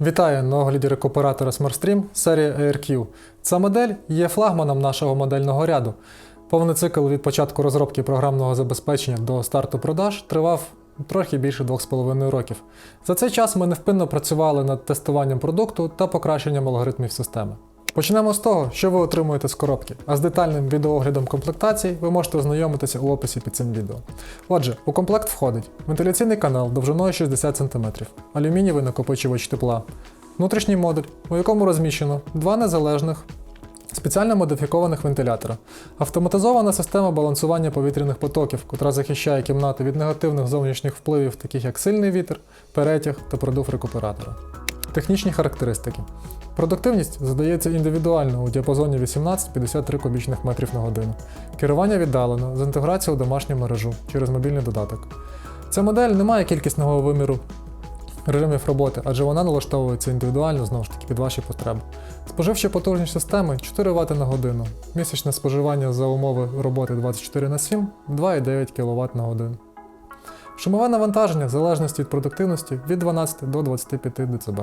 Вітаю на огляді рекуператора SmartStream серії AirQ. Ця модель є флагманом нашого модельного ряду. Повний цикл від початку розробки програмного забезпечення до старту продаж тривав трохи більше 2,5 років. За цей час ми невпинно працювали над тестуванням продукту та покращенням алгоритмів системи. Почнемо з того, що ви отримуєте з коробки, а з детальним відеооглядом комплектацій ви можете ознайомитися у описі під цим відео. Отже, у комплект входить вентиляційний канал довжиною 60 см, алюмінієвий накопичувач тепла, внутрішній модуль, у якому розміщено два незалежних спеціально модифікованих вентилятора, автоматизована система балансування повітряних потоків, котра захищає кімнату від негативних зовнішніх впливів, таких як сильний вітер, перетяг та продув рекуператора. Технічні характеристики. Продуктивність задається індивідуально у діапазоні 18-53 кубічних метрів на годину. Керування віддалено з інтеграцією у домашню мережу через мобільний додаток. Ця модель не має кількісного виміру режимів роботи, адже вона налаштовується індивідуально знову ж таки під ваші потреби. Споживча потужність системи 4 Вт на годину. Місячне споживання за умови роботи 24 на 7 2,9 кВт на годину. Шумове навантаження в залежності від продуктивності від 12 до 25 дБ.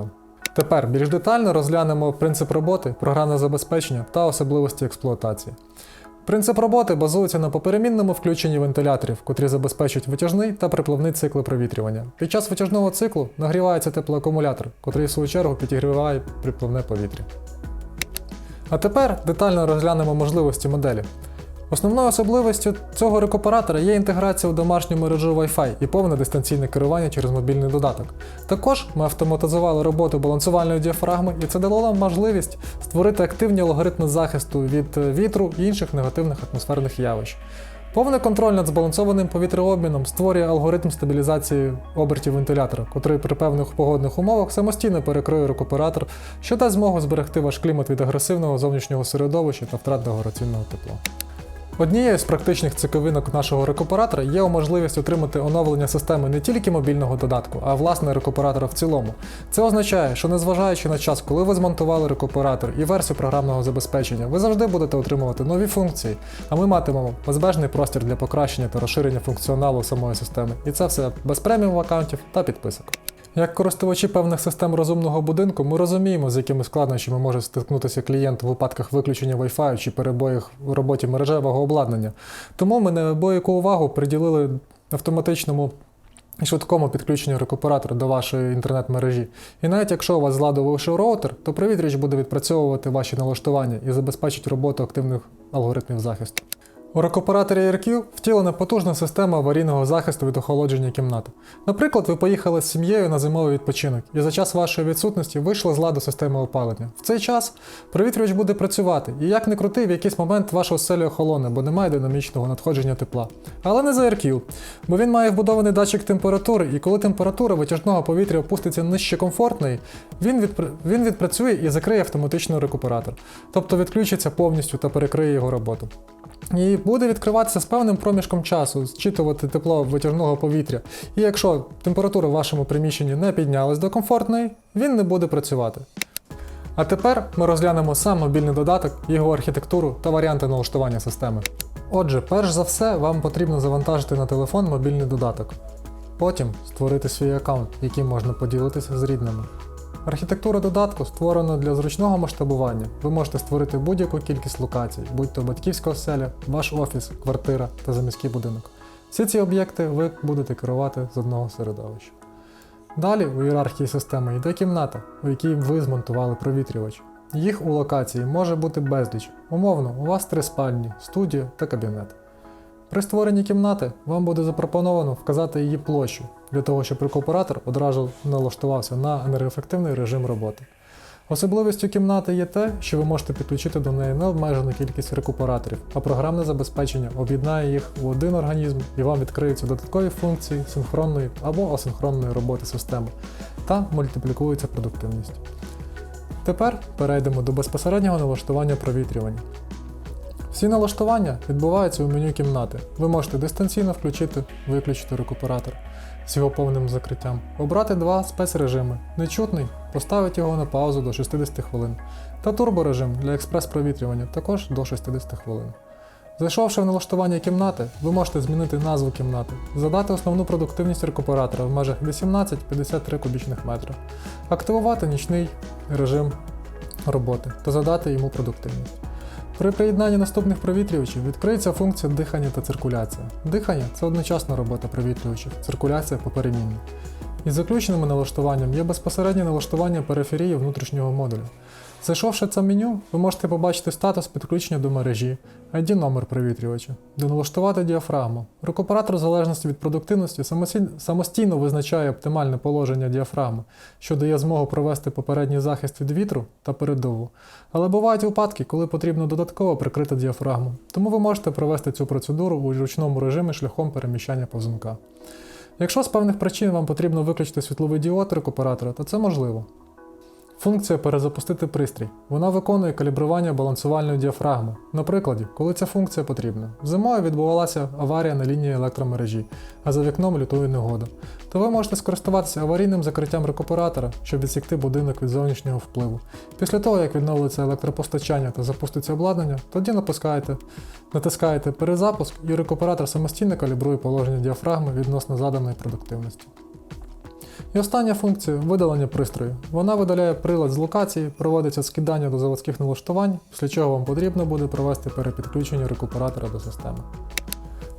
Тепер більш детально розглянемо принцип роботи, програмне забезпечення та особливості експлуатації. Принцип роботи базується на поперемінному включенні вентиляторів, котрі забезпечують витяжний та припливний цикли провітрювання. Під час витяжного циклу нагрівається теплоакумулятор, котрий в свою чергу підігріває припливне повітря. А тепер детально розглянемо можливості моделі. Основною особливістю цього рекуператора є інтеграція у домашню мережу Wi-Fi і повне дистанційне керування через мобільний додаток. Також ми автоматизували роботу балансувальної діафрагми, і це дало нам можливість створити активні алгоритми захисту від е, вітру і інших негативних атмосферних явищ. Повний контроль над збалансованим повітрообміном створює алгоритм стабілізації обертів вентилятора, котрий при певних погодних умовах самостійно перекриє рекуператор, що дасть змогу зберегти ваш клімат від агресивного зовнішнього середовища та втрат дегораційного тепла. Однією з практичних цікавинок нашого рекуператора є можливість отримати оновлення системи не тільки мобільного додатку, а власне рекуператора в цілому. Це означає, що незважаючи на час, коли ви змонтували рекуператор і версію програмного забезпечення, ви завжди будете отримувати нові функції, а ми матимемо безбежний простір для покращення та розширення функціоналу самої системи. І це все без преміум аккаунтів та підписок. Як користувачі певних систем розумного будинку, ми розуміємо, з якими складнощами може стикнутися клієнт у випадках виключення Wi-Fi чи перебоїх в роботі мережевого обладнання. Тому ми неабияку увагу приділили автоматичному і швидкому підключенню рекуператора до вашої інтернет-мережі. І навіть якщо у вас зладувавши роутер, то привітріч буде відпрацьовувати ваші налаштування і забезпечить роботу активних алгоритмів захисту. У рекуператорі RQ втілена потужна система аварійного захисту від охолодження кімнати. Наприклад, ви поїхали з сім'єю на зимовий відпочинок і за час вашої відсутності вийшли з ладу системи опалення. В цей час провітрювач буде працювати, і як не крути, в якийсь момент ваша оселя охолоне, бо немає динамічного надходження тепла. Але не за RQ, бо він має вбудований датчик температури, і коли температура витяжного повітря опуститься нижче комфортної, він, відпр... він відпрацює і закриє автоматично рекуператор, тобто відключиться повністю та перекриє його роботу. І буде відкриватися з певним проміжком часу, зчитувати тепло витяжного повітря. І якщо температура в вашому приміщенні не піднялась до комфортної, він не буде працювати. А тепер ми розглянемо сам мобільний додаток, його архітектуру та варіанти налаштування системи. Отже, перш за все, вам потрібно завантажити на телефон мобільний додаток. Потім створити свій аккаунт, яким можна поділитися з рідними. Архітектура додатку створена для зручного масштабування. Ви можете створити будь-яку кількість локацій, будь то батьківська оселя, ваш офіс, квартира та заміський будинок. Всі ці об'єкти ви будете керувати з одного середовища. Далі у ієрархії системи йде кімната, у якій ви змонтували провітрювач. Їх у локації може бути безліч. Умовно, у вас три спальні, студія та кабінет. При створенні кімнати вам буде запропоновано вказати її площу для того, щоб рекуператор одразу налаштувався на енергоефективний режим роботи. Особливістю кімнати є те, що ви можете підключити до неї необмежену кількість рекуператорів, а програмне забезпечення об'єднає їх у один організм і вам відкриються додаткові функції синхронної або асинхронної роботи системи та мультиплікується продуктивність. Тепер перейдемо до безпосереднього налаштування провітрювання. Всі налаштування відбуваються у меню кімнати. Ви можете дистанційно включити, виключити рекуператор з його повним закриттям, обрати два спецрежими. Нечутний поставити його на паузу до 60 хвилин. Та турборежим для експрес-провітрювання також до 60 хвилин. Зайшовши в налаштування кімнати, ви можете змінити назву кімнати, задати основну продуктивність рекуператора в межах 18-53 кубічних метри, активувати нічний режим роботи та задати йому продуктивність. При приєднанні наступних провітрювачів відкриється функція дихання та циркуляція. Дихання це одночасна робота провітрювачів, циркуляція поперемінна. Із заключеним налаштуванням є безпосереднє налаштування периферії внутрішнього модуля. Зайшовши це меню, ви можете побачити статус підключення до мережі, ID номер провітрювача, де налаштувати діафрагму. Рекуператор в залежності від продуктивності самостійно визначає оптимальне положення діафрагми, що дає змогу провести попередній захист від вітру та передову. Але бувають випадки, коли потрібно додатково прикрити діафрагму, тому ви можете провести цю процедуру у ручному режимі шляхом переміщання повзунка. Якщо з певних причин вам потрібно виключити світловий діод рекуператора, то це можливо. Функція перезапустити пристрій. Вона виконує калібрування балансувальної діафрагми. На прикладі, коли ця функція потрібна. Зимою відбувалася аварія на лінії електромережі, а за вікном лютує негода. То ви можете скористуватися аварійним закриттям рекуператора, щоб відсікти будинок від зовнішнього впливу. Після того, як відновиться електропостачання та запуститься обладнання, тоді напускаєте, натискаєте перезапуск і рекуператор самостійно калібрує положення діафрагми відносно заданої продуктивності. І остання функція видалення пристрою. Вона видаляє прилад з локації, проводиться скидання до заводських налаштувань, після чого вам потрібно буде провести перепідключення рекуператора до системи.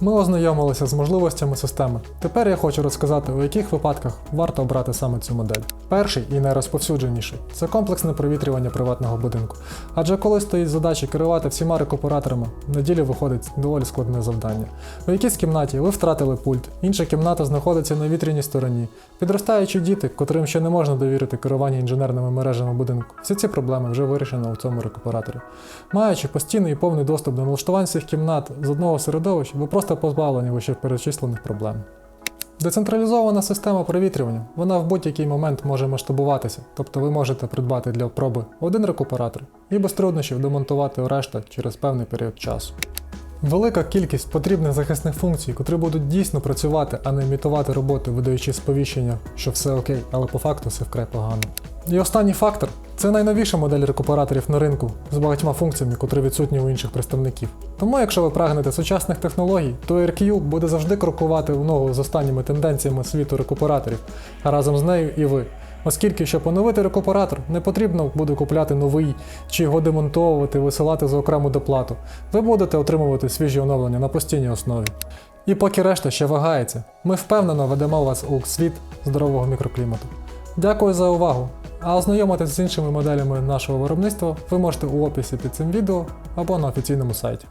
Ми ознайомилися з можливостями системи. Тепер я хочу розказати, у яких випадках варто обрати саме цю модель. Перший і найрозповсюдженіший це комплексне провітрювання приватного будинку. Адже коли стоїть задача керувати всіма рекуператорами, на ділі виходить доволі складне завдання. У якійсь кімнаті ви втратили пульт, інша кімната знаходиться на вітряній стороні. Підростаючі діти, котрим ще не можна довірити керування інженерними мережами будинку. Всі ці проблеми вже вирішено у цьому рекуператорі. Маючи постійний і повний доступ до налаштувань всіх кімнат з одного середовища, ви просто позбавлені вище перечислених проблем. Децентралізована система провітрювання, вона в будь-який момент може масштабуватися, тобто ви можете придбати для проби один рекуператор і без труднощів демонтувати решта через певний період часу. Велика кількість потрібних захисних функцій, котрі будуть дійсно працювати, а не імітувати роботу, видаючи сповіщення, що все окей, але по факту все вкрай погано. І останній фактор це найновіша модель рекуператорів на ринку з багатьма функціями, котрі відсутні у інших представників. Тому, якщо ви прагнете сучасних технологій, то RQ буде завжди крокувати в ногу з останніми тенденціями світу рекуператорів, а разом з нею і ви. Оскільки, щоб оновити рекуператор, не потрібно буде купляти новий чи його демонтовувати, висилати за окрему доплату. Ви будете отримувати свіжі оновлення на постійній основі. І поки решта ще вагається, ми впевнено ведемо вас у світ здорового мікроклімату. Дякую за увагу! А ознайомитись з іншими моделями нашого виробництва ви можете у описі під цим відео або на офіційному сайті.